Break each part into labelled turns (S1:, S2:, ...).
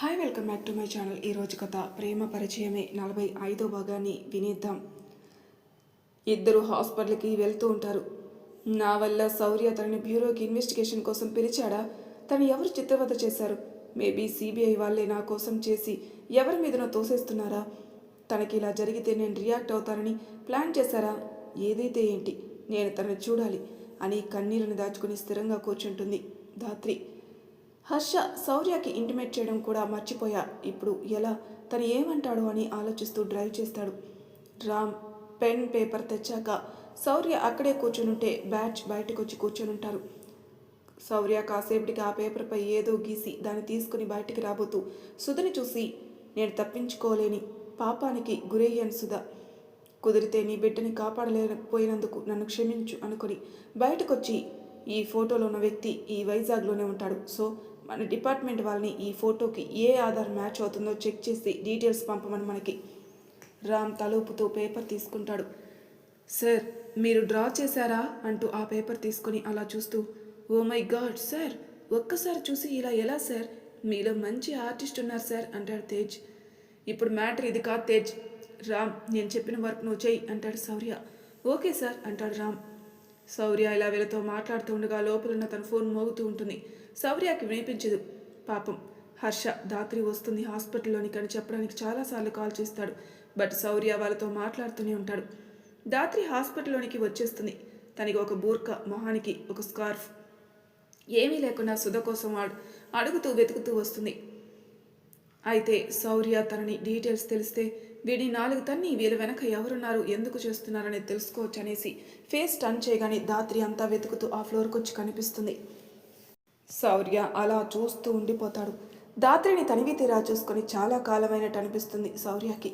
S1: Hi welcome back to my channel ఈరోజు కథ ప్రేమ పరిచయమే. నలభై ఐదో భాగాన్ని వినేద్దాం. ఇద్దరు హాస్పిటల్కి వెళ్తూ ఉంటారు. నా వల్ల శౌర్య తనని బ్యూరోకి ఇన్వెస్టిగేషన్ కోసం పిలిచాడా? తను ఎవరు చిత్రవత చేశారు? మేబీ సిబిఐ వాళ్ళే నా కోసం చేసి ఎవరి మీదనో తోసేస్తున్నారా? తనకి ఇలా జరిగితే నేను రియాక్ట్ అవుతానని ప్లాన్ చేశారా? ఏదైతే ఏంటి నేను తనని చూడాలి అని కన్నీళ్ళని దాచుకుని స్థిరంగా కూర్చుంటుంది ధాత్రి. హర్ష శౌర్యకి ఇంటిమేట్ చేయడం కూడా మర్చిపోయా. ఇప్పుడు ఎలా? తను ఏమంటాడు అని ఆలోచిస్తూ డ్రైవ్ చేస్తాడు. రామ్ పెన్ పేపర్ తెచ్చాక శౌర్య అక్కడే కూర్చునుంటే బ్యాచ్ బయటకు వచ్చి కూర్చొనుంటారు. శౌర్య కాసేపటికి ఆ పేపర్పై ఏదో గీసి దాన్ని తీసుకుని బయటికి రాబోతూ సుధని చూసి నేను తప్పించుకోలేని పాపానికి గురయ్యాను సుధ. కుదిరితే నీ బిడ్డని కాపాడలేకపోయినందుకు నన్ను క్షమించు అనుకుని బయటకొచ్చి ఈ ఫోటోలో ఉన్న వ్యక్తి ఈ వైజాగ్లోనే ఉంటాడు. సో మన డిపార్ట్మెంట్ వాళ్ళని ఈ ఫోటోకి ఏ ఆధార్ మ్యాచ్ అవుతుందో చెక్ చేసి డీటెయిల్స్ పంపమని మనకి రామ్ తలూపుతూ పేపర్ తీసుకుంటాడు. సార్ మీరు డ్రా చేశారా? అంటూ ఆ పేపర్ తీసుకుని అలా చూస్తూ ఓ మై గాడ్ సార్ ఒక్కసారి చూసి ఇలా ఎలా సార్? మీలో మంచి ఆర్టిస్ట్ ఉన్నారు సార్ అంటాడు తేజ్. ఇప్పుడు మ్యాటర్ ఇది కాదు తేజ్. రామ్ నేను చెప్పిన వర్క్ నువ్వు చేయి అంటాడు శౌర్య. ఓకే సార్ అంటాడు రామ్. శౌర్య ఇలా వీళ్ళతో మాట్లాడుతూ ఉండగా లోపలున్న తన ఫోన్ మోగుతూ ఉంటుంది. శౌర్యకి వినిపించదు. పాపం హర్ష దాత్రి వస్తుంది హాస్పిటల్లోని కానీ చెప్పడానికి చాలాసార్లు కాల్ చేస్తాడు. బట్ శౌర్య వాళ్ళతో మాట్లాడుతూనే ఉంటాడు. దాత్రి హాస్పిటల్లోనికి వచ్చేస్తుంది. తనకి ఒక బూర్క మొహానికి ఒక స్కార్ఫ్. ఏమీ లేకుండా సుధ కోసం అడుగుతూ వెతుకుతూ వస్తుంది. అయితే శౌర్య తనని డీటెయిల్స్ తెలిస్తే వీడి నాలుగు తన్ని వీళ్ళ వెనక ఎవరున్నారు? ఎందుకు చేస్తున్నారని తెలుసుకోవచ్చు అనేసి ఫేస్ టర్న్ చేయగానే దాత్రి అంతా వెతుకుతూ ఆ ఫ్లోర్కి వచ్చి కనిపిస్తుంది. శౌర్య అలా చూస్తూ ఉండిపోతాడు. దాత్రిని తనివి తీరా చూసుకొని చాలా కాలమైనట్టు అనిపిస్తుంది శౌర్యకి.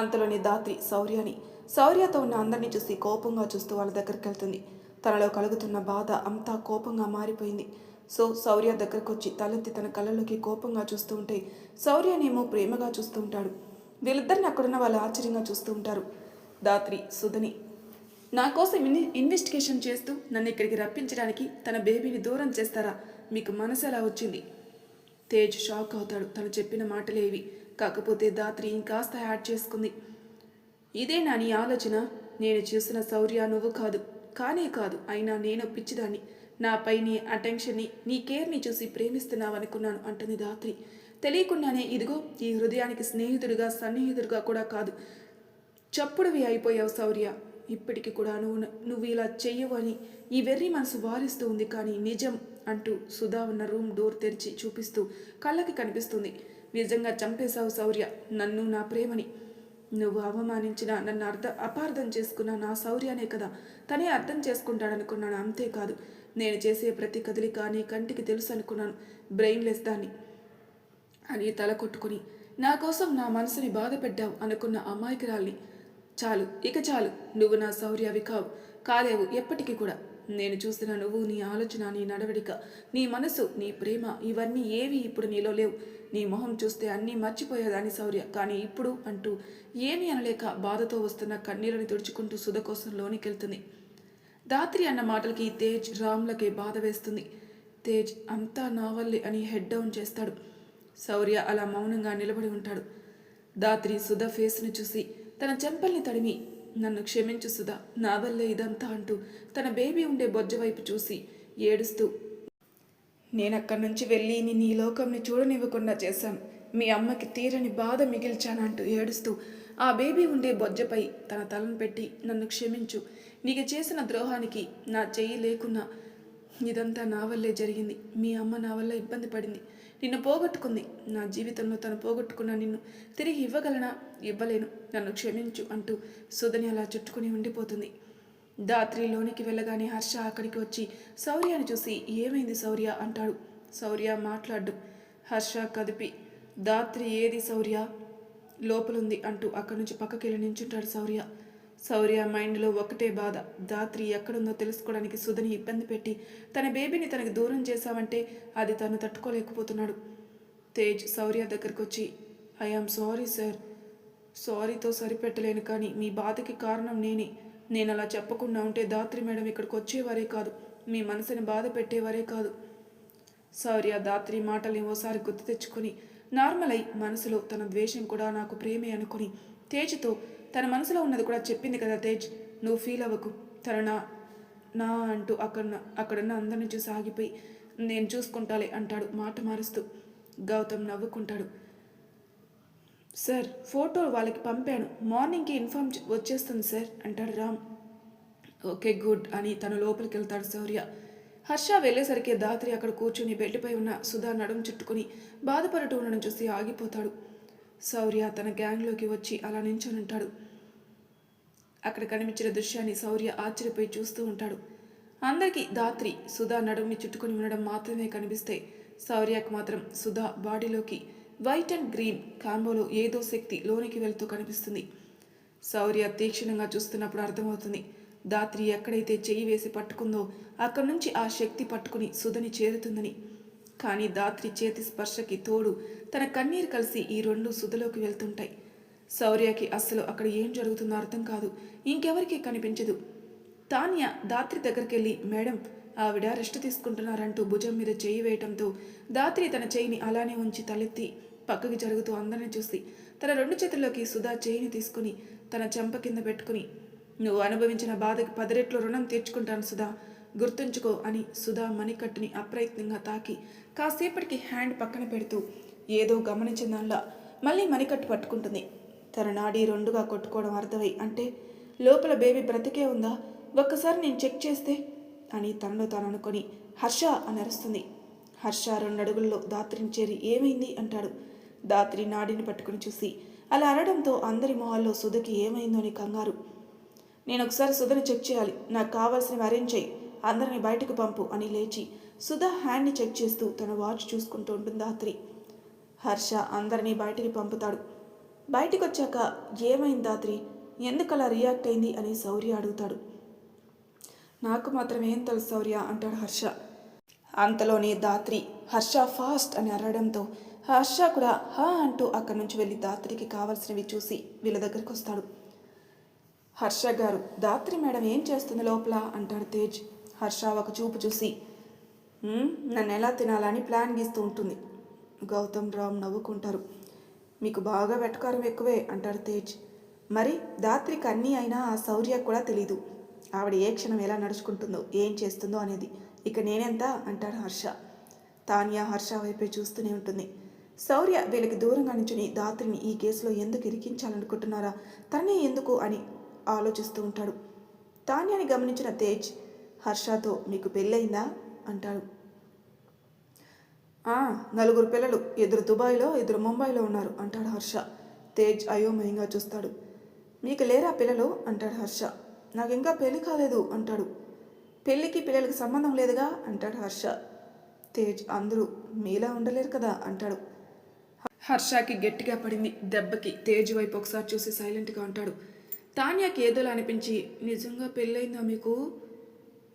S1: అంతలోని దాత్రి శౌర్యని శౌర్యతో ఉన్న అందరినీ చూసి కోపంగా చూస్తూ వాళ్ళ దగ్గరికి వెళ్తుంది. తనలో కలుగుతున్న బాధ అంతా కోపంగా మారిపోయింది. సో శౌర్య దగ్గరకు వచ్చి తలెత్తి తన కళ్ళలోకి కోపంగా చూస్తూ ఉంటే శౌర్యనేమో ప్రేమగా చూస్తూ ఉంటాడు. వీళ్ళిద్దరిని అక్కడున్న వాళ్ళు ఆశ్చర్యంగా చూస్తూ ఉంటారు. దాత్రి సుధని. నా కోసం ఇన్ ఇన్వెస్టిగేషన్ చేస్తూ నన్ను ఇక్కడికి రప్పించడానికి తన బేబీని దూరం చేస్తారా? మీకు మనసు ఎలా వచ్చింది. తేజ్ షాక్ అవుతాడు. తను చెప్పిన మాటలేవి కాకపోతే దాత్రి ఇంకాస్త యాడ్ చేసుకుంది. ఇదే నా నీ ఆలోచన? నేను చూసిన శౌర్య నువ్వు కాదు. కానే కాదు. అయినా నేను పిచ్చిదాన్ని. నాపై నీ అటెన్షన్ని నీ కేర్ని చూసి ప్రేమిస్తున్నావనుకున్నాను అంటుంది దాత్రి. తెలియకుండానే ఇదిగో ఈ హృదయానికి స్నేహితుడిగా సన్నిహితుడిగా కూడా కాదు. చప్పుడువి అయిపోయావు శౌర్య. ఇప్పటికి కూడా నువ్వు నువ్వు ఇలా చెయ్యవు అని ఈ వెర్రి మనసు వారిస్తూ ఉంది కానీ నిజం అంటూ సుధా ఉన్న రూమ్ డోర్ తెరిచి చూపిస్తూ కళ్ళకి కనిపిస్తుంది. నిజంగా చంపేశావు శౌర్య నన్ను నా ప్రేమని. నువ్వు అవమానించిన నన్ను అర్థ అపార్థం చేసుకున్న నా శౌర్యనే కదా. తనే అర్థం చేసుకుంటాడనుకున్నాను అంతేకాదు. నేను చేసే ప్రతి కదలిక నీ కంటికి తెలుసు అనుకున్నాను బ్రెయిన్లెస్ దాన్ని. అని తల కొట్టుకుని నా కోసం నా మనసుని బాధ పెట్టావు అనుకున్న అమాయకురాల్ని చాలు ఇక చాలు నువ్వు నా శౌర్యవి కావు కాలేవు ఎప్పటికీ కూడా. నేను చూసిన నువ్వు నీ ఆలోచన నీ నడవడిక నీ మనసు నీ ప్రేమ ఇవన్నీ ఏవి ఇప్పుడు నీలో లేవు. నీ మొహం చూస్తే అన్నీ మర్చిపోయేదాని శౌర్య. కానీ ఇప్పుడు అంటూ ఏమీ అనలేక బాధతో వస్తున్న కన్నీరుని తుడుచుకుంటూ సుధ కోసం లోనికెళ్తుంది. దాత్రి అన్న మాటలకి తేజ్ రామ్లకే బాధ వేస్తుంది. తేజ్ అంతా నా వల్లే అని హెడ్ డౌన్ చేస్తాడు. శౌర్య అలా మౌనంగా నిలబడి ఉంటాడు. దాత్రి సుధ ఫేస్ని చూసి తన చెంపల్ని తడిమి నన్ను క్షమించు సుధా నా వల్లే ఇదంతా అంటూ తన బేబీ ఉండే బొజ్జ వైపు చూసి ఏడుస్తూ నేనక్కడి నుంచి వెళ్ళి నీ నీ లోకంని చూడనివ్వకుండా చేశాను. మీ అమ్మకి తీరని బాధ మిగిల్చానంటూ ఏడుస్తూ ఆ బేబీ ఉండే బొజ్జపై తన తలను పెట్టి నన్ను క్షమించు. నీకు చేసిన ద్రోహానికి నా చెయ్యి లేకున్నా ఇదంతా నా వల్లే జరిగింది. మీ అమ్మ నా వల్ల ఇబ్బంది పడింది. నిన్ను పోగొట్టుకుంది. నా జీవితంలో తను పోగొట్టుకున్న నిన్ను తిరిగి ఇవ్వగలనా? ఇవ్వలేను. నన్ను క్షమించు అంటూ సుధని అలా చుట్టుకుని ఉండిపోతుంది. దాత్రి లోనికి వెళ్ళగానే హర్ష అక్కడికి వచ్చి శౌర్యాన్ని చూసి ఏమైంది శౌర్య అంటాడు. శౌర్య మాట్లాడు. హర్ష కదిపి దాత్రి ఏది శౌర్య లోపలుంది అంటూ అక్కడి నుంచి పక్కకి వెళ్ళి నించుంటాడు శౌర్య శౌర్య మైండ్లో ఒకటే బాధ. దాత్రి ఎక్కడుందో తెలుసుకోవడానికి సుధని ఇబ్బంది పెట్టి తన బేబీని తనకి దూరం చేశామంటే అది తను తట్టుకోలేకపోతున్నాడు. తేజ్ శౌర్య దగ్గరకు వచ్చి ఐఆమ్ సారీ సార్. సారీతో సరిపెట్టలేను కానీ మీ బాధకి కారణం నేనే. నేను అలా చెప్పకుండా ఉంటే దాత్రి మేడం ఇక్కడికి వచ్చేవారే కాదు. మీ మనసుని బాధ పెట్టేవారే కాదు. శౌర్య దాత్రి మాటల్ని ఓసారి గుర్తు తెచ్చుకొని నార్మల్ అయి మనసులో తన ద్వేషం కూడా నాకు ప్రేమే అనుకొని తేజ్తో తన మనసులో ఉన్నది కూడా చెప్పింది కదా తేజ్ నువ్వు ఫీల్ అవ్వకు. తన నా నా అంటూ అక్కడ అక్కడున్న అందరిని చూసి ఆగిపోయి నేను చూసుకుంటాలే అంటాడు. మాట మారుస్తూ గౌతమ్ నవ్వుకుంటాడు. సార్ ఫోటో వాళ్ళకి పంపాను. మార్నింగ్కి ఇన్ఫార్మ్ వచ్చేస్తుంది సార్ అంటాడు రామ్. ఓకే గుడ్ అని తను లోపలికి వెళ్తాడు శౌర్య. హర్ష వెళ్ళేసరికి దాత్రి అక్కడ కూర్చుని బెడ్పై ఉన్న సుధా నడుం చుట్టుకుని బాధపడుతూ ఉండడం చూసి ఆగిపోతాడు. శౌర్య తన గ్యాంగ్లోకి వచ్చి అలా నించొని ఉంటాడు. అక్కడ కనిపించిన దృశ్యాన్ని శౌర్య ఆశ్చర్యపోయి చూస్తూ ఉంటాడు. అందరికీ దాత్రి సుధా నడుముని చుట్టుకొని ఉండడం మాత్రమే కనిపిస్తే శౌర్యకు మాత్రం సుధా బాడీలోకి వైట్ అండ్ గ్రీన్ కాంబోలో ఏదో శక్తి లోనికి వెళ్తూ కనిపిస్తుంది. శౌర్య తీక్షణంగా చూస్తున్నప్పుడు అర్థమవుతుంది దాత్రి ఎక్కడైతే చెయ్యి వేసి పట్టుకుందో అక్కడి నుంచి ఆ శక్తి పట్టుకుని సుధని చేరుతుందని. కానీ దాత్రి చేతి స్పర్శకి తోడు తన కన్నీరు కలిసి ఈ రెండు సుధలోకి వెళ్తుంటాయి. శౌర్యకి అస్సలు అక్కడ ఏం జరుగుతుందో అర్థం కాదు. ఇంకెవరికీ కనిపించదు. తాన్య దాత్రి దగ్గరికెళ్ళి మేడం ఆవిడ రెస్ట్ తీసుకుంటున్నారంటూ భుజం మీద చేయి వేయటంతో దాత్రి తన చేయిని అలానే ఉంచి తలెత్తి పక్కకి జరుగుతూ అందరిని చూసి తన రెండు చేతుల్లోకి సుధా చేయిని తీసుకుని తన చెంప కింద పెట్టుకుని నువ్వు అనుభవించిన బాధకి పది రెట్లు రుణం తీర్చుకుంటాను సుధా. గుర్తుంచుకో అని సుధా మణికట్టుని అప్రయత్నంగా తాకి. కాసేపటికి హ్యాండ్ పక్కన పెడుతూ ఏదో గమనించిన మళ్ళీ మణికట్టు పట్టుకుంటుంది. తన నాడీ రెండుగా కొట్టుకోవడం అర్థమై అంటే లోపల బేబీ బ్రతికే ఉందా? ఒక్కసారి నేను చెక్ చేస్తే? అని తనలో తాను అనుకొని హర్ష అని అరుస్తుంది హర్ష రెండు అడుగుల్లో దాత్రిని చేరి ఏమైంది అంటాడు. దాత్రి నాడిని పట్టుకుని చూసి అలా అరడంతో అందరి మొహాల్లో సుధకి ఏమైందో అని కంగారు. నేను ఒకసారి సుధని చెక్ చేయాలి. నాకు కావాల్సినవి అరేంజ్ చేయి. అందరిని బయటకు పంపు అని లేచి సుధా హ్యాండ్ని చెక్ చేస్తూ తన వాచ్ చూసుకుంటూ ఉంటుంది దాత్రి హర్ష అందరినీ బయటికి పంపుతాడు. బయటికి వచ్చాక ఏమైంది దాత్రి ఎందుకలా రియాక్ట్ అయింది అని శౌర్య అడుగుతాడు. నాకు మాత్రం ఏం తెలుసు శౌర్య అంటాడు హర్ష. అంతలోనే దాత్రి హర్ష ఫాస్ట్ అని అరవడంతో హర్ష కూడా హా అంటూ అక్కడి నుంచి వెళ్ళి దాత్రికి కావాల్సినవి చూసి వీళ్ళ దగ్గరికి వస్తాడు. హర్ష గారు దాత్రి మేడం ఏం చేస్తుంది లోపల? అంటాడు తేజ్. హర్ష ఒక చూపు చూసి నన్ను ఎలా తినాలని ప్లాన్ గీస్తూ ఉంటుంది. గౌతమ్ రామ్ నవ్వుకుంటారు. మీకు బాగా వెటకారం ఎక్కువే అంటాడు తేజ్. మరి దాత్రికి అన్నీ అయినా ఆ శౌర్య కూడా తెలీదు. ఆవిడ ఏ క్షణం ఎలా నడుచుకుంటుందో ఏం చేస్తుందో అనేది. ఇక నేనెంత అంటాడు హర్ష. తాన్యా హర్ష వైపే చూస్తూనే ఉంటుంది. శౌర్య వీళ్ళకి దూరంగా నుంచుని దాత్రిని ఈ కేసులో ఎందుకు ఇరికించాలనుకుంటున్నారా? తనే ఎందుకు అని ఆలోచిస్తూ ఉంటాడు. తాన్యాని గమనించిన తేజ్ హర్షతో మీకు పెళ్ళయిందా? అంటాడు. నలుగురు పిల్లలు ఇద్దరు దుబాయ్లో ఇద్దరు ముంబైలో ఉన్నారు అంటాడు హర్ష. తేజ్ అయోమయంగా చూస్తాడు. మీకు లేరా పిల్లలు? అంటాడు హర్ష. నాకు ఇంకా పెళ్ళి కాలేదు అంటాడు. పెళ్ళికి పిల్లలకి సంబంధం లేదుగా? అంటాడు హర్ష. తేజ్ అందరూ మీలా ఉండలేరు కదా? అంటాడు. హర్షకి గట్టిగా పడింది దెబ్బకి తేజ్ వైపు ఒకసారి చూసి సైలెంట్గా ఉంటాడు. తాన్యాకి ఏదోలా అనిపించి నిజంగా పెళ్ళయిందా మీకు?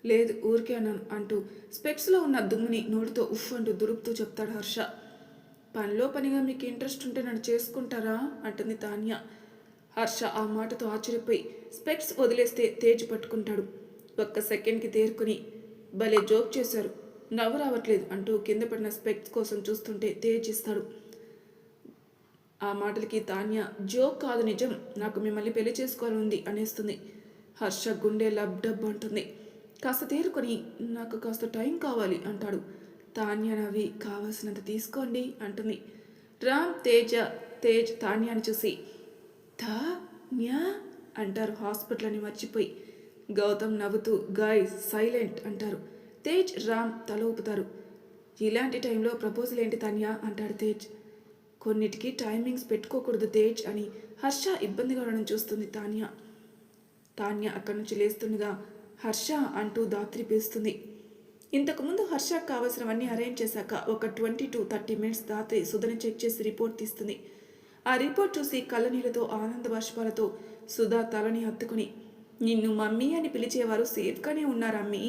S1: లేదు ఊరికే అన్నాను అంటూ స్పెక్స్లో ఉన్న దుమ్ముని నోటితో ఉఫ్ అంటూ దురుపుతూ చెప్తాడు హర్ష. పనిలో పనిగా మీకు ఇంట్రెస్ట్ ఉంటే నన్ను చేసుకుంటారా? అంటుంది తాన్య. హర్ష ఆ మాటతో ఆశ్చర్యపోయి స్పెక్స్ వదిలేస్తే తేజ్ పట్టుకుంటాడు. ఒక్క సెకండ్కి తేరుకుని భలే జోక్ చేశారు. నవ్వు రావట్లేదు అంటూ కింద పడిన స్పెక్స్ కోసం చూస్తుంటే తేజ్ ఇస్తాడు. ఆ మాటలకి తాన్య జోక్ కాదు నిజం నాకు మిమ్మల్ని పెళ్ళి చేసుకోవాలని ఉంది అనేస్తుంది. హర్ష గుండె లబ్ డబ్ అంటుంది. కాస్త తేరుకొని నాకు కాస్త టైం కావాలి అంటాడు. తాన్య నవ్వి కావాల్సినంత తీసుకోండి అంటుంది. రామ్ తేజ తేజ్ తాన్యాని చూసి తాన్యా అంటారు హాస్పిటల్ అని మర్చిపోయి. గౌతమ్ నవ్వుతూ గాయ్ సైలెంట్ అంటారు. తేజ్ రామ్ తల ఊపుతారు. ఇలాంటి టైంలో ప్రపోజల్ ఏంటి తాన్యా? అంటాడు తేజ్. కొన్నిటికి టైమింగ్స్ పెట్టుకోకూడదు తేజ్ అని హర్ష ఇబ్బందిగా ఉండడం చూస్తుంది తాన్య. తాన్య అక్కడి నుంచి లేస్తుండగా హర్ష అంటూ దాత్రి పిలుస్తుంది ఇంతకుముందు హర్షకు కావాల్సినవన్నీ అరేంజ్ చేశాక ఒక twenty to thirty minutes Dhatri సుధని check చేసి రిపోర్ట్ తీస్తుంది. ఆ రిపోర్ట్ చూసి కళ్ళనీళ్ళతో ఆనంద బాష్పాలతో సుధా తలని హత్తుకుని నిన్ను మమ్మీ అని పిలిచేవారు సేఫ్గానే ఉన్నారు అమ్మీ.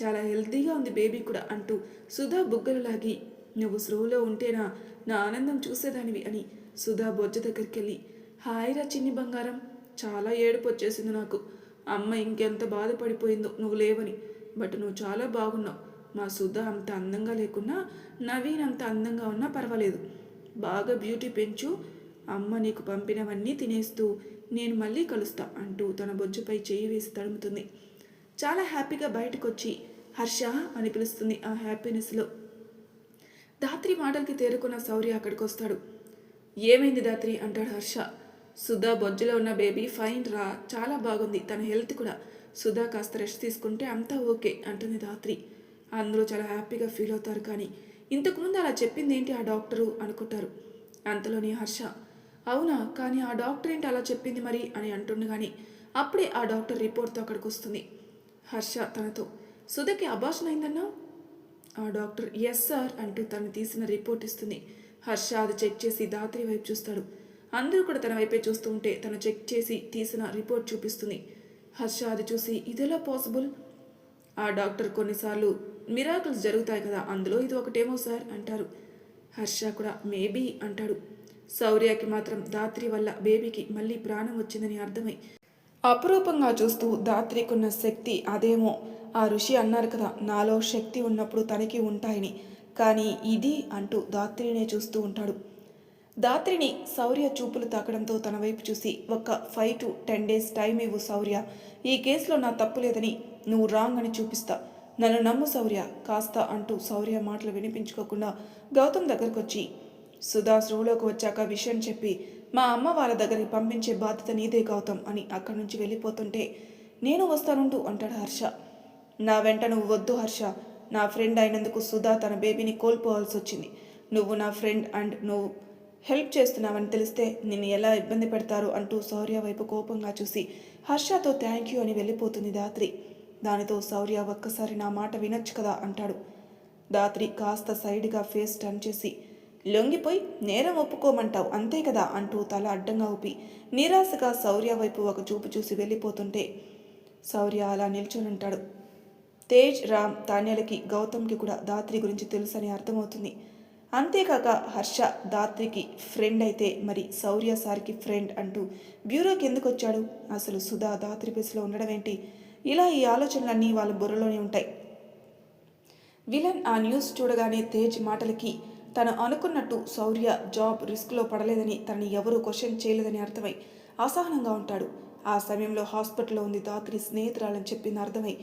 S1: చాలా హెల్తీగా ఉంది బేబీ కూడా అంటూ సుధా బుగ్గలు లాగి నువ్వు స్లోలో ఉంటేనా నా ఆనందం చూసేదానివి అని సుధా బొజ్జ దగ్గరికి వెళ్ళి హాయిరా చిన్ని బంగారం చాలా ఏడుపు వచ్చేసింది నాకు. అమ్మ ఇంకెంత బాధపడిపోయిందో నువ్వు లేవని. బట్ నువ్వు చాలా బాగున్నావు. మా సుధ అంత అందంగా లేకున్నా నవీన్ అంత అందంగా ఉన్నా పర్వాలేదు. బాగా బ్యూటీ పెంచు. అమ్మ నీకు పంపినవన్నీ తినేస్తూ నేను మళ్ళీ కలుస్తా అంటూ తన బొజ్జుపై చేయి వేసి తడుముతుంది. చాలా హ్యాపీగా బయటకు వచ్చి హర్ష అని పిలుస్తుంది ఆ హ్యాపీనెస్లో. దాత్రి మాటలకి తేరుకున్న శౌర్య అక్కడికి వస్తాడు ఏమైంది దాత్రి అంటాడు హర్ష. సుధా బొజ్జులో ఉన్న బేబీ ఫైన్ రా చాలా బాగుంది తన హెల్త్ కూడా. సుధా కాస్త రెస్ట్ తీసుకుంటే అంతా ఓకే అంటుంది రాత్రి అందరూ చాలా హ్యాపీగా ఫీల్ అవుతారు కానీ ఇంతకుముందు అలా చెప్పింది ఏంటి ఆ డాక్టరు? అనుకుంటారు. అంతలోని హర్ష. అవునా కానీ ఆ డాక్టర్ ఏంటి అలా చెప్పింది మరి? అని అంటుండగాని అప్పుడే ఆ డాక్టర్ రిపోర్ట్తో అక్కడికి వస్తుంది. హర్ష తనతో సుధకి అభాషణ అయిందన్నా ఆ డాక్టర్ ఎస్ సార్ అంటూ తను తీసిన రిపోర్ట్ ఇస్తుంది. హర్ష అది చెక్ చేసి దాత్రి వైపు చూస్తాడు. అందరూ కూడా తన వైపే చూస్తూ ఉంటే తను చెక్ చేసి తీసిన రిపోర్ట్ చూపిస్తుంది. హర్ష అది చూసి ఇదెలా పాసిబుల్? ఆ డాక్టర్ కొన్నిసార్లు మిరాకల్స్ జరుగుతాయి కదా అందులో ఇది ఒకటేమో సార్ అంటారు. హర్ష కూడా మేబీ అంటాడు. శౌర్యకి మాత్రం దాత్రి వల్ల బేబీకి మళ్ళీ ప్రాణం వచ్చిందని అర్థమై అపురూపంగా చూస్తూ దాత్రికున్న శక్తి అదేమో. ఆ ఋషి అన్నారు కదా నాలో శక్తి ఉన్నప్పుడు తనకి ఉంటాయని. కానీ ఇది అంటూ దాత్రినే చూస్తూ ఉంటాడు. దాత్రిని శౌర్య చూపులు తాకడంతో తన వైపు చూసి ఒక five to ten days time ఇవ్వు శౌర్య. ఈ కేసులో నా తప్పు లేదని నువ్వు రాంగ్ అని చూపిస్తా. నన్ను నమ్ము శౌర్య. కాస్త అంటూ శౌర్య మాటలు వినిపించుకోకుండా గౌతమ్ దగ్గరకొచ్చి సుధా శ్రువులోకి వచ్చాక విషయం చెప్పి మా అమ్మ వాళ్ళ దగ్గరికి పంపించే బాధ్యత నీదే గౌతమ్ అని అక్కడి నుంచి వెళ్ళిపోతుంటే నేను వస్తానుంటూ అంటాడు హర్ష. నా వెంట నువ్వు వద్దు హర్ష. నా ఫ్రెండ్ అయినందుకు సుధా తన బేబీని కోల్పోవాల్సి వచ్చింది నువ్వు నా ఫ్రెండ్ అండ్ నువ్వు హెల్ప్ చేస్తున్నావని తెలిస్తే నిన్ను ఎలా ఇబ్బంది పెడతారు అంటూ శౌర్య వైపు కోపంగా చూసి హర్షతో థ్యాంక్ యూ అని వెళ్ళిపోతుంది దాత్రి దానితో శౌర్య ఒక్కసారి నా మాట వినొచ్చు కదా అంటాడు. దాత్రి కాస్త సైడ్గా ఫేస్ టర్న్ చేసి లొంగిపోయి నేరం ఒప్పుకోమంటావు అంతే కదా అంటూ తల అడ్డంగా ఊపి నిరాశగా శౌర్య వైపు ఒక చూపు చూసి వెళ్ళిపోతుంటే శౌర్య అలా నిల్చొని ఉంటాడు. తేజ్ రామ్ తాన్యాలకి గౌతమ్కి కూడా దాత్రి గురించి తెలుసని అర్థమవుతుంది. అంతేకాక హర్ష దాత్రికి ఫ్రెండ్ అయితే మరి శౌర్య సార్కి ఫ్రెండ్ అంటూ బ్యూరోకి ఎందుకు వచ్చాడు? అసలు సుధా దాత్రి బేస్లో ఉండడం ఏంటి? ఇలా ఈ ఆలోచనలన్నీ వాళ్ళ బుర్రలోనే ఉంటాయి. విలన్ ఆ న్యూస్ చూడగానే తేజ్ మాటలకి తను అనుకున్నట్టు శౌర్య జాబ్ రిస్క్లో పడలేదని తనని ఎవరూ క్వశ్చన్ చేయలేదని అర్థమై అసహనంగా ఉంటాడు. ఆ సమయంలో హాస్పిటల్లో ఉంది దాత్రి స్నేహితురాలని చెప్పింది అర్థమై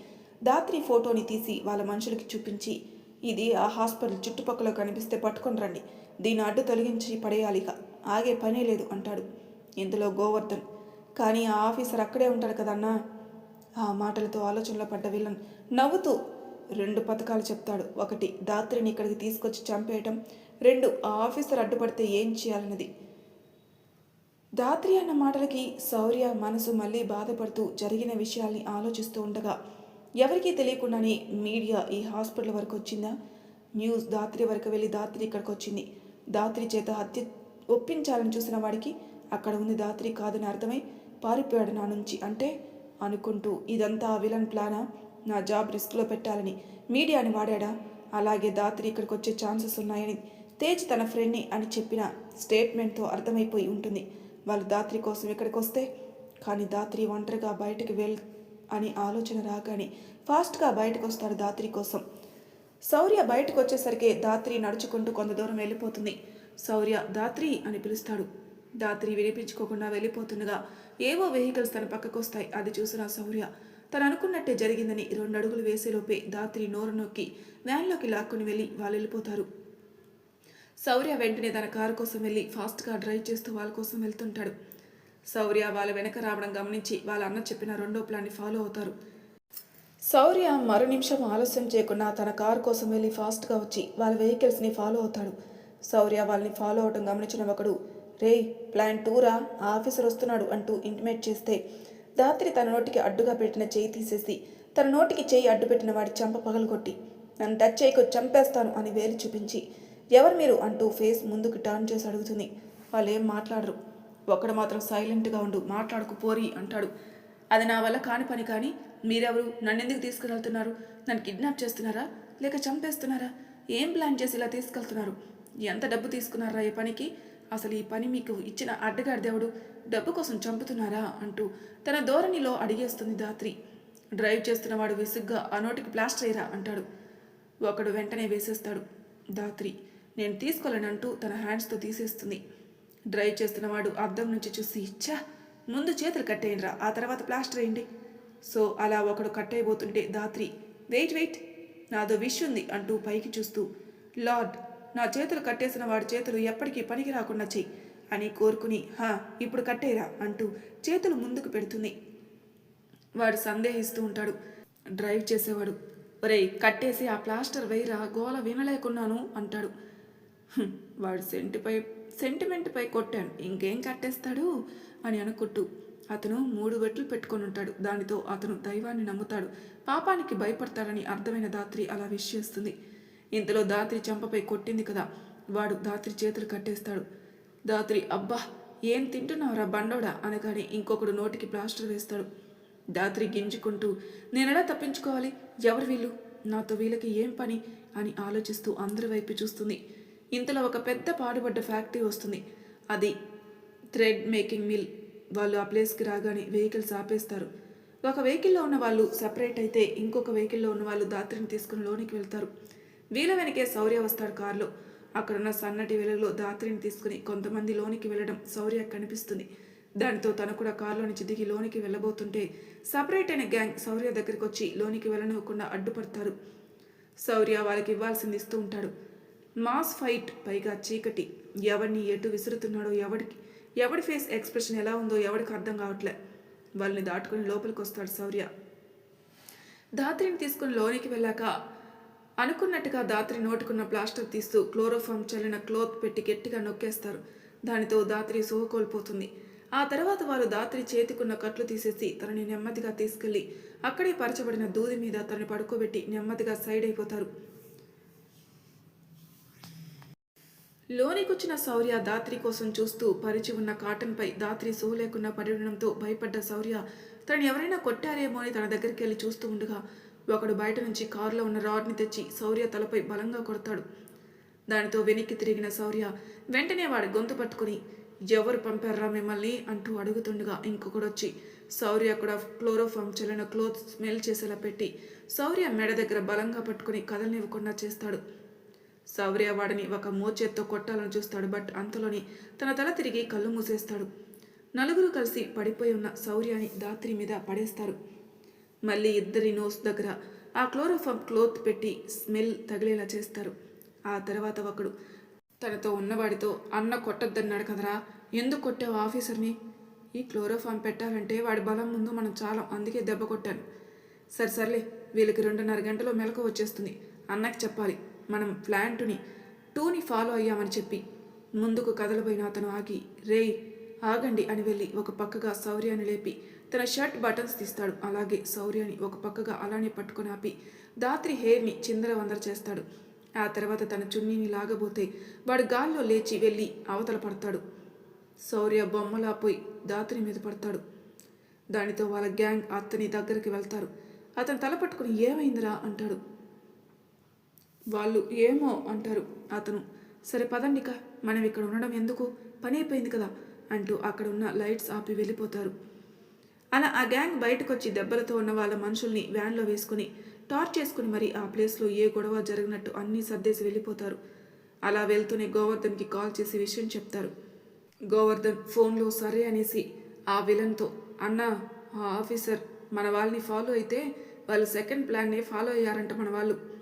S1: దాత్రి ఫోటోని తీసి వాళ్ళ మనుషులకి చూపించి ఇది ఆ హాస్పిటల్ చుట్టుపక్కల కనిపిస్తే పట్టుకొని రండి. దీని అడ్డు తొలగించి పడేయాలిక ఆగే పనే లేదు అంటాడు. ఇందులో గోవర్ధన్. కానీ ఆ ఆఫీసర్ అక్కడే ఉంటాడు కదన్నా ఆ మాటలతో ఆలోచనలో పడ్డ విలన్ నవ్వుతూ రెండు పథకాలు చెప్తాడు. ఒకటి దాత్రిని ఇక్కడికి తీసుకొచ్చి చంపేయటం. రెండు ఆ ఆఫీసర్ అడ్డుపడితే ఏం చేయాలన్నది. దాత్రి అన్న మాటలకి శౌర్య మనసు మళ్ళీ బాధపడుతూ జరిగిన విషయాల్ని ఆలోచిస్తూ ఉండగా ఎవరికీ తెలియకుండానే మీడియా ఈ హాస్పిటల్ వరకు వచ్చిందా? న్యూస్ దాత్రి వరకు వెళ్ళి దాత్రి ఇక్కడికి వచ్చింది. దాత్రి చేత హత్య ఒప్పించాలని చూసిన వాడికి అక్కడ ఉంది దాత్రి కాదని అర్థమై పారిపోయాడు నా నుంచి అంటే అనుకుంటూ ఇదంతా ఆ విలన్ ప్లానా? నా జాబ్ రిస్క్లో పెట్టాలని మీడియాని వాడాడా? అలాగే దాత్రి ఇక్కడికి వచ్చే ఛాన్సెస్ ఉన్నాయని తేజ్ తన ఫ్రెండ్ని అని చెప్పిన స్టేట్మెంట్తో అర్థమైపోయి ఉంటుంది. వాళ్ళు దాత్రి కోసం ఇక్కడికి వస్తే కానీ దాత్రి ఒంటరిగా బయటకు వెళ్ అని ఆలోచన రాగానే ఫాస్ట్గా బయటకు వస్తాడు దాత్రి కోసం. శౌర్య బయటకు వచ్చేసరికి దాత్రి నడుచుకుంటూ కొంత దూరం వెళ్ళిపోతుంది. శౌర్య దాత్రి అని పిలుస్తాడు. దాత్రి వినిపించుకోకుండా వెళ్ళిపోతుండగా ఏవో వెహికల్స్ తన పక్కకు వస్తాయి అది చూసిన శౌర్య తను అనుకున్నట్టే జరిగిందని రెండు అడుగులు వేసేలోపే దాత్రి నోరు నొక్కి వ్యాన్లోకి లాక్కుని వెళ్ళి వాళ్ళు వెళ్ళిపోతారు. శౌర్య వెంటనే తన కారు కోసం వెళ్ళి ఫాస్ట్గా డ్రైవ్ చేస్తూ వాళ్ళ కోసం వెళ్తుంటాడు. శౌర్య వాళ్ళ వెనక రావడం గమనించి వాళ్ళ అన్న చెప్పిన రెండో ప్లాన్ని ఫాలో అవుతారు. శౌర్య మరో నిమిషం ఆలస్యం చేయకుండా తన కారు కోసం వెళ్ళి ఫాస్ట్గా వచ్చి వాళ్ళ వెహికల్స్ని ఫాలో అవుతాడు. శౌర్య వాళ్ళని ఫాలో అవటం గమనించిన ఒకడు రే ప్లాన్ టూరా ఆ ఆఫీసర్ వస్తున్నాడు అంటూ ఇంటిమేట్ చేస్తే దాత్రి తన నోటికి అడ్డుగా పెట్టిన చేయి తీసేసి తన నోటికి చేయి అడ్డు పెట్టిన వాడి చంప పగలగొట్టి నన్ను టచ్ చేయకు చంపేస్తాను అని వేలు చూపించి ఎవరు మీరు? అంటూ ఫేస్ ముందుకు టర్న్ చేసి అడుగుతుంది. వాళ్ళు ఏం మాట్లాడరు. ఒక్కడు మాత్రం సైలెంట్గా ఉండు మాట్లాడుకు పోరి అంటాడు. అది నా వల్ల కాని పని కానీ మీరెవరు? నన్ను ఎందుకు తీసుకువెళ్తున్నారు నన్ను కిడ్నాప్ చేస్తున్నారా? లేక చంపేస్తున్నారా? ఏం ప్లాన్ చేసి ఇలా తీసుకెళ్తున్నారు? ఎంత డబ్బు తీసుకున్నారా ఈ పనికి? అసలు ఈ పని మీకు ఇచ్చిన అడ్డగాడి దేవుడు డబ్బు కోసం చంపుతున్నారా? అంటూ తన ధోరణిలో అడిగేస్తుంది దాత్రి డ్రైవ్ చేస్తున్నవాడు విసుగ్గా ఆ నోటికి ప్లాస్టర్ అయ్యరా అంటాడు. ఒకడు వెంటనే వేసేస్తాడు. దాత్రి నేను తీసుకోలేనంటూ తన హ్యాండ్స్తో తీసేస్తుంది. డ్రైవ్ చేస్తున్నవాడు అద్దం నుంచి చూసి ఇచ్చా ముందు చేతులు కట్టేయండిరా ఆ తర్వాత ప్లాస్టర్ వేయండి. సో అలా ఒకడు కట్టయిపోతుంటే దాత్రి వెయిట్ వెయిట్ నాదో విష్ ఉంది అంటూ పైకి చూస్తూ లార్డ్ నా చేతులు కట్టేసిన వాడి చేతులు ఎప్పటికీ పనికి రాకుండా చెయ్యి అని కోరుకుని హా ఇప్పుడు కట్టేరా అంటూ చేతులు ముందుకు పెడుతుంది. వాడు సందేహిస్తూ ఉంటాడు. డ్రైవ్ చేసేవాడు ఒరేయ్ కట్టేసి ఆ ప్లాస్టర్ వేయరా గోల వినలేకున్నాను అంటాడు. వాడు సెంటిపై సెంటిమెంట్పై కొట్టాను. ఇంకేం కట్టేస్తాడు? అని అనుకుంటూ అతను మూడు వెట్లు పెట్టుకొని ఉంటాడు. దానితో అతను దైవాన్ని నమ్ముతాడు. పాపానికి భయపడతాడని అర్థమైన దాత్రి అలా విష్ చేస్తుంది. ఇంతలో దాత్రి చెంపపై కొట్టింది కదా వాడు దాత్రి చేతులు కట్టేస్తాడు. దాత్రి అబ్బా ఏం తింటున్నావురా బండోడా? అనగానే ఇంకొకడు నోటికి ప్లాస్టర్ వేస్తాడు. దాత్రి గింజుకుంటూ నేనెలా తప్పించుకోవాలి? ఎవరు వీళ్ళు? నాతో వీళ్ళకి ఏం పని? అని ఆలోచిస్తూ అందరి వైపు చూస్తుంది. ఇంతలో ఒక పెద్ద పాడుబడ్డ ఫ్యాక్టరీ వస్తుంది. అది థ్రెడ్ మేకింగ్ మిల్. వాళ్ళు ఆ ప్లేస్కి రాగానే వెహికల్స్ ఆపేస్తారు. ఒక వెహికల్లో ఉన్న వాళ్ళు సపరేట్ అయితే ఇంకొక వెహికల్లో ఉన్న వాళ్ళు దాత్రిని తీసుకుని లోనికి వెళ్తారు. వీళ్ళ వెనకే శౌర్య వస్తాడు కారులో. అక్కడున్న సన్నటి వెలుగులో దాత్రిని తీసుకుని కొంతమంది లోనికి వెళ్ళడం శౌర్య కనిపిస్తుంది. దానితో తను కూడా కారులో నుంచి దిగి లోనికి వెళ్ళబోతుంటే సపరేట్ అయిన గ్యాంగ్ శౌర్య దగ్గరికి వచ్చి లోనికి వెళ్ళనివ్వకుండా అడ్డుపడతారు. శౌర్య వాళ్ళకి ఇవ్వాల్సింది ఇస్తూ ఉంటాడు. మాస్ ఫైట్ పైగా చీకటి. ఎవరిని ఎటు విసురుతున్నాడో ఎవడికి? ఎవడి ఫేస్ ఎక్స్ప్రెషన్ ఎలా ఉందో ఎవడికి అర్థం కావట్లే. వాళ్ళని దాటుకుని లోపలికి వస్తాడు శౌర్య. దాత్రిని తీసుకుని లోనికి వెళ్ళాక అనుకున్నట్టుగా దాత్రి నోటుకున్న ప్లాస్టర్ తీస్తూ క్లోరోఫామ్ చల్లిన క్లోత్ పెట్టి గట్టిగా నొక్కేస్తారు. దానితో దాత్రి సోహ కోల్పోతుంది. ఆ తర్వాత వారు దాత్రి చేతికున్న కట్లు తీసేసి తనని నెమ్మదిగా తీసుకెళ్ళి అక్కడే పరచబడిన దూది మీద తనని పడుకోబెట్టి నెమ్మదిగా సైడ్ అయిపోతారు. లోనికొచ్చిన శౌర్య దాత్రి కోసం చూస్తూ పరిచి ఉన్న కాటన్పై దాత్రి సోలేకుండా పడడంతో భయపడ్డ శౌర్య తనని ఎవరైనా కొట్టారేమో అని తన దగ్గరికి వెళ్ళి చూస్తూ ఉండగా ఒకడు బయట నుంచి కారులో ఉన్న రాడ్ని తెచ్చి శౌర్య తలపై బలంగా కొడతాడు. దానితో వెనక్కి తిరిగిన శౌర్య వెంటనే వాడి గొంతు పట్టుకుని ఎవరు పంపారా మిమ్మల్ని? అంటూ అడుగుతుండగా ఇంకొకడు వచ్చి శౌర్య కూడా క్లోరోఫామ్ చల్లిన క్లోత్ స్మెల్ చేసేలా పెట్టి శౌర్య మెడ దగ్గర బలంగా పట్టుకుని కదలనివ్వకుండా చేస్తాడు. సౌర్య వాడిని ఒక మోచేత్తో కొట్టాలని చూస్తాడు బట్ అంతలోని తన తల తిరిగి కళ్ళు మూసేస్తాడు. నలుగురు కలిసి పడిపోయి ఉన్న శౌర్యాన్ని దాత్రి మీద పడేస్తారు. మళ్ళీ ఇద్దరి నోస్ దగ్గర ఆ క్లోరోఫామ్ క్లోత్ పెట్టి స్మెల్ తగిలేలా చేస్తారు. ఆ తర్వాత ఒకడు తనతో ఉన్నవాడితో అన్న కొట్టొద్దన్నాడు కదరా ఎందుకు కొట్టావు ఆఫీసర్ని? ఈ క్లోరోఫామ్ పెట్టాలంటే వాడి బలం ముందు మనం చాలా అందుకే దెబ్బ కొట్టాను. సరే సర్లే వీళ్ళకి రెండున్నర గంటలో మెలకు వచ్చేస్తుంది. అన్నకి చెప్పాలి. మనం ప్లాన్ టూని టూని ఫాలో అయ్యామని చెప్పి ముందుకు కదలబోయిన అతను ఆగి రేయ్ ఆగండి అని వెళ్ళి ఒక పక్కగా శౌర్యాన్ని లేపి తన షర్ట్ బటన్స్ తీస్తాడు. అలాగే శౌర్యాన్ని ఒక పక్కగా అలానే పట్టుకొని ఆపి దాత్రి హెయిర్ని చిందరవందర చేస్తాడు. ఆ తర్వాత తన చున్నీని లాగబోతే వాడు గాల్లో లేచి వెళ్ళి అవతల పడతాడు. శౌర్య బొమ్మలా పోయి దాత్రి మీద పడతాడు. దానితో వాళ్ళ గ్యాంగ్ అతని దగ్గరికి వెళ్తారు. అతను తల పట్టుకుని ఏమైందిరా? అంటాడు. వాళ్ళు ఏమో అంటారు. అతను సరే పదండిక మనం ఇక్కడ ఉండడం ఎందుకు? పని అయిపోయింది కదా అంటూ అక్కడ ఉన్న లైట్స్ ఆపి వెళ్ళిపోతారు. అలా ఆ గ్యాంగ్ బయటకు వచ్చి దెబ్బలతో ఉన్న వాళ్ళ మనుషుల్ని వ్యాన్లో వేసుకుని టార్చ్ చేసుకుని మరి ఆ ప్లేస్లో ఏ గొడవ జరిగినట్టు అన్నీ సర్దేసి వెళ్ళిపోతారు. అలా వెళ్తూనే గోవర్ధన్కి కాల్ చేసి విషయం చెప్తారు. గోవర్ధన్ ఫోన్లో సరే అనేసి ఆ విలన్తో అన్నా ఆ ఆఫీసర్ మన వాళ్ళని ఫాలో అయితే వాళ్ళు సెకండ్ ప్లాన్నే ఫాలో అయ్యారంట మన వాళ్ళు.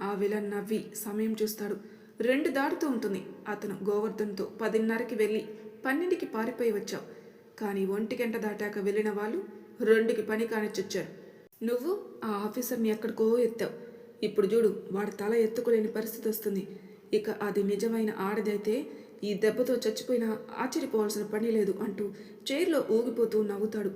S1: ఆ విలన్ నవ్వి సమయం చూస్తాడు. రెండు దాటుతూ ఉంటుంది. అతను గోవర్ధన్తో పదిన్నరకి వెళ్ళి పన్నెండుకి పారిపోయి వచ్చావు. కానీ ఒంటి గంట దాటాక వెళ్ళిన వాళ్ళు రెండుకి పని కానిచ్చొచ్చారు. నువ్వు ఆ ఆఫీసర్ని ఎక్కడికో ఎత్తావు. ఇప్పుడు చూడు వాడి తల ఎత్తుకోలేని పరిస్థితి వస్తుంది. ఇక అది నిజమైన ఆడదైతే ఈ దెబ్బతో చచ్చిపోయినా ఆశ్చర్యపోవాల్సిన పని లేదు అంటూ చైర్లో ఊగిపోతూ నవ్వుతాడు.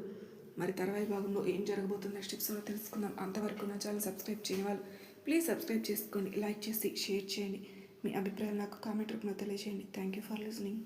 S1: మరి తర్వాయి భాగంలో ఏం జరగబోతుందో స్టెప్స్లో తెలుసుకుందాం. అంతవరకు నా ఛానల్ సబ్స్క్రైబ్ చేయని వాళ్ళు ప్లీజ్ సబ్స్క్రైబ్ చేసుకోండి లైక్ చేసి షేర్ చేయండి. మీ అభిప్రాయాలు నాకు కామెంట్ రూపంలో తెలియజేయండి. Thank you for listening